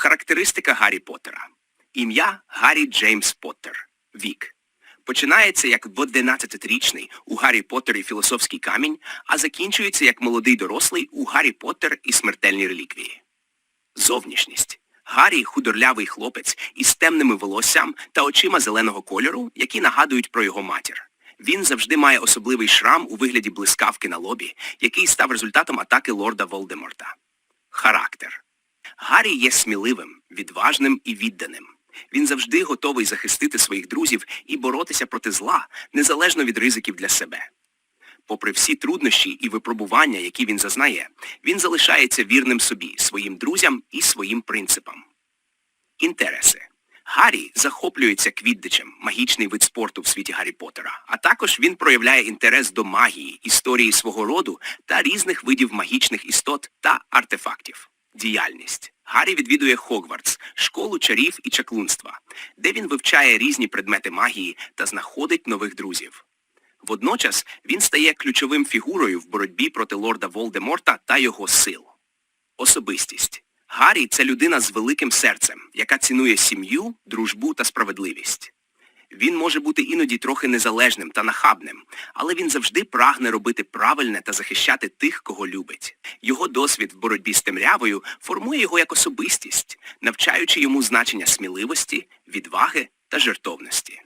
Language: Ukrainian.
Характеристика Гаррі Поттера. Ім'я Гаррі Джеймс Поттер. Вік. Починається як в 11-річний у Гаррі Поттер і філософський камінь, а закінчується як молодий дорослий у Гаррі Поттер і смертельні реліквії. Зовнішність. Гаррі худорлявий хлопець із темними волоссям та очима зеленого кольору, які нагадують про його матір. Він завжди має особливий шрам у вигляді блискавки на лобі, який став результатом атаки лорда Волдеморта. Характер. Гаррі є сміливим, відважним і відданим. Він завжди готовий захистити своїх друзів і боротися проти зла, незалежно від ризиків для себе. Попри всі труднощі і випробування, які він зазнає, він залишається вірним собі, своїм друзям і своїм принципам. Інтереси. Гаррі захоплюється квіддичем, магічний вид спорту в світі Гаррі Поттера, а також він проявляє інтерес до магії, історії свого роду та різних видів магічних істот та артефактів. Діяльність. Гаррі відвідує Хогвартс, школу чарів і чаклунства, де він вивчає різні предмети магії та знаходить нових друзів. Водночас він стає ключовим фігурою в боротьбі проти лорда Волдеморта та його сил. Особистість. Гаррі – це людина з великим серцем, яка цінує сім'ю, дружбу та справедливість. Він може бути іноді трохи незалежним та нахабним, але він завжди прагне робити правильне та захищати тих, кого любить. Його досвід в боротьбі з темрявою формує його як особистість, навчаючи йому значення сміливості, відваги та жертовності.